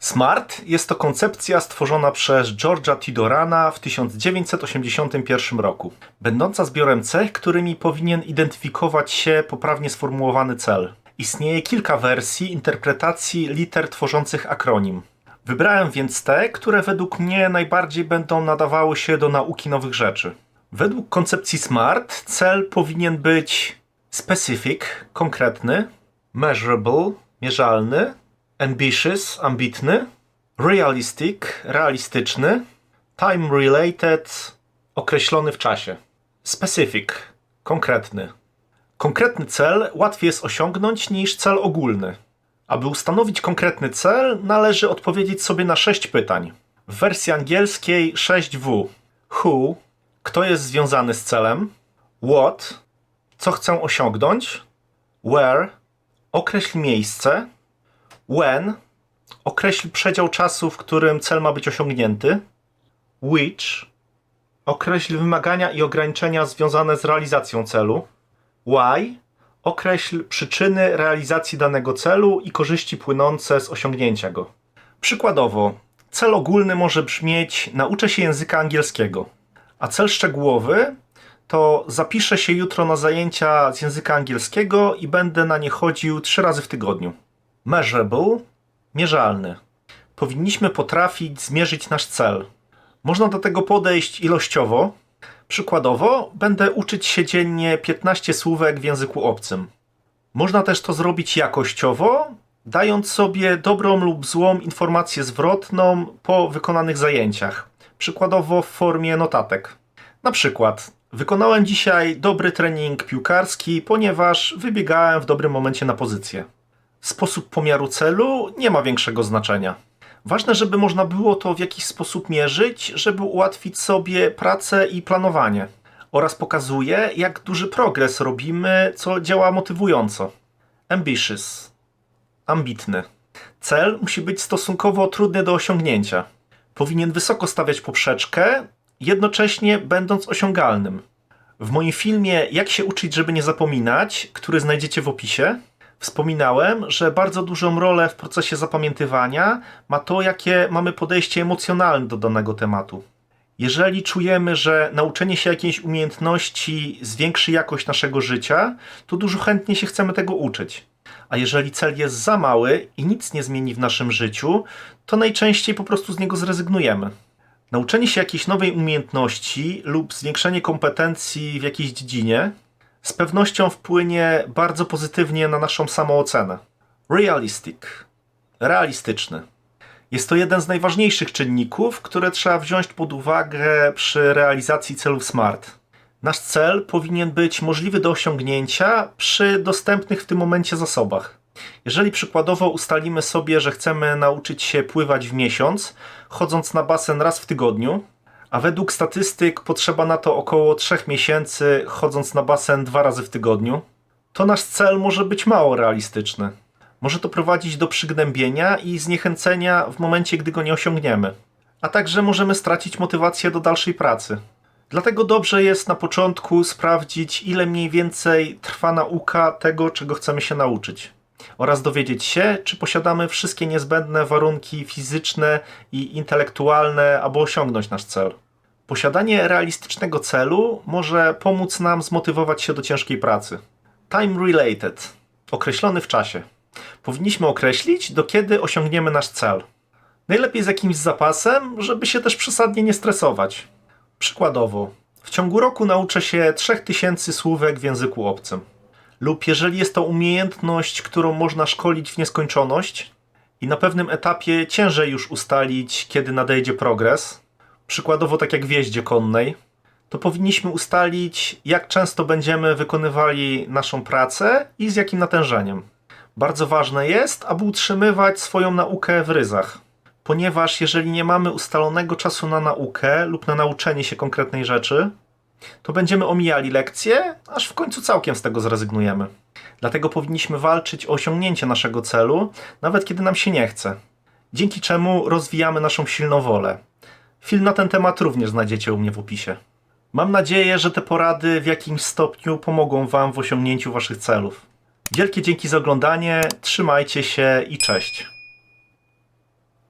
SMART jest to koncepcja stworzona przez George'a Tidorana w 1981 roku, będąca zbiorem cech, którymi powinien identyfikować się poprawnie sformułowany cel. Istnieje kilka wersji interpretacji liter tworzących akronim. Wybrałem więc te, które według mnie najbardziej będą nadawały się do nauki nowych rzeczy. Według koncepcji SMART cel powinien być specific, konkretny, measurable, mierzalny, ambitious, ambitny, realistic, realistyczny, time related, określony w czasie. Specific, konkretny. Konkretny cel łatwiej jest osiągnąć niż cel ogólny. Aby ustanowić konkretny cel, należy odpowiedzieć sobie na sześć pytań. W wersji angielskiej 6W. Who, kto jest związany z celem? What, co chcę osiągnąć? Where, określ miejsce. When, określ przedział czasu, w którym cel ma być osiągnięty. Which, określ wymagania i ograniczenia związane z realizacją celu. Why, określ przyczyny realizacji danego celu i korzyści płynące z osiągnięcia go. Przykładowo, cel ogólny może brzmieć nauczę się języka angielskiego, a cel szczegółowy to zapiszę się jutro na zajęcia z języka angielskiego i będę na nie chodził trzy razy w tygodniu. Measurable, mierzalny. Powinniśmy potrafić zmierzyć nasz cel. Można do tego podejść ilościowo. Przykładowo, będę uczyć się dziennie 15 słówek w języku obcym. Można też to zrobić jakościowo, dając sobie dobrą lub złą informację zwrotną po wykonanych zajęciach. Przykładowo w formie notatek. Na przykład, wykonałem dzisiaj dobry trening piłkarski, ponieważ wybiegałem w dobrym momencie na pozycję. Sposób pomiaru celu nie ma większego znaczenia. Ważne, żeby można było to w jakiś sposób mierzyć, żeby ułatwić sobie pracę i planowanie. Oraz pokazuje, jak duży progres robimy, co działa motywująco. Ambitious. Ambitny. Cel musi być stosunkowo trudny do osiągnięcia. Powinien wysoko stawiać poprzeczkę, jednocześnie będąc osiągalnym. W moim filmie Jak się uczyć, żeby nie zapominać, który znajdziecie w opisie, Wspominałem, że bardzo dużą rolę w procesie zapamiętywania ma to, jakie mamy podejście emocjonalne do danego tematu. Jeżeli czujemy, że nauczenie się jakiejś umiejętności zwiększy jakość naszego życia, to dużo chętniej się chcemy tego uczyć. A jeżeli cel jest za mały i nic nie zmieni w naszym życiu, to najczęściej po prostu z niego zrezygnujemy. Nauczenie się jakiejś nowej umiejętności lub zwiększenie kompetencji w jakiejś dziedzinie z pewnością wpłynie bardzo pozytywnie na naszą samoocenę. Realistic. Realistyczny. Jest to jeden z najważniejszych czynników, które trzeba wziąć pod uwagę przy realizacji celów SMART. Nasz cel powinien być możliwy do osiągnięcia przy dostępnych w tym momencie zasobach. Jeżeli przykładowo ustalimy sobie, że chcemy nauczyć się pływać w miesiąc, chodząc na basen raz w tygodniu, a według statystyk potrzeba na to około 3 miesięcy, chodząc na basen dwa razy w tygodniu, to nasz cel może być mało realistyczny. Może to prowadzić do przygnębienia i zniechęcenia w momencie, gdy go nie osiągniemy. A także możemy stracić motywację do dalszej pracy. Dlatego dobrze jest na początku sprawdzić, ile mniej więcej trwa nauka tego, czego chcemy się nauczyć oraz dowiedzieć się, czy posiadamy wszystkie niezbędne warunki fizyczne i intelektualne, aby osiągnąć nasz cel. Posiadanie realistycznego celu może pomóc nam zmotywować się do ciężkiej pracy. Time related, określony w czasie. Powinniśmy określić, do kiedy osiągniemy nasz cel. Najlepiej z jakimś zapasem, żeby się też przesadnie nie stresować. Przykładowo, w ciągu roku nauczę się 3000 słówek w języku obcym lub jeżeli jest to umiejętność, którą można szkolić w nieskończoność i na pewnym etapie ciężej już ustalić, kiedy nadejdzie progres, przykładowo tak jak w jeździe konnej, to powinniśmy ustalić, jak często będziemy wykonywali naszą pracę i z jakim natężeniem. Bardzo ważne jest, aby utrzymywać swoją naukę w ryzach, ponieważ jeżeli nie mamy ustalonego czasu na naukę lub na nauczenie się konkretnej rzeczy, to będziemy omijali lekcje, aż w końcu całkiem z tego zrezygnujemy. Dlatego powinniśmy walczyć o osiągnięcie naszego celu, nawet kiedy nam się nie chce. Dzięki czemu rozwijamy naszą silną wolę. Film na ten temat również znajdziecie u mnie w opisie. Mam nadzieję, że te porady w jakimś stopniu pomogą Wam w osiągnięciu Waszych celów. Wielkie dzięki za oglądanie, trzymajcie się i cześć.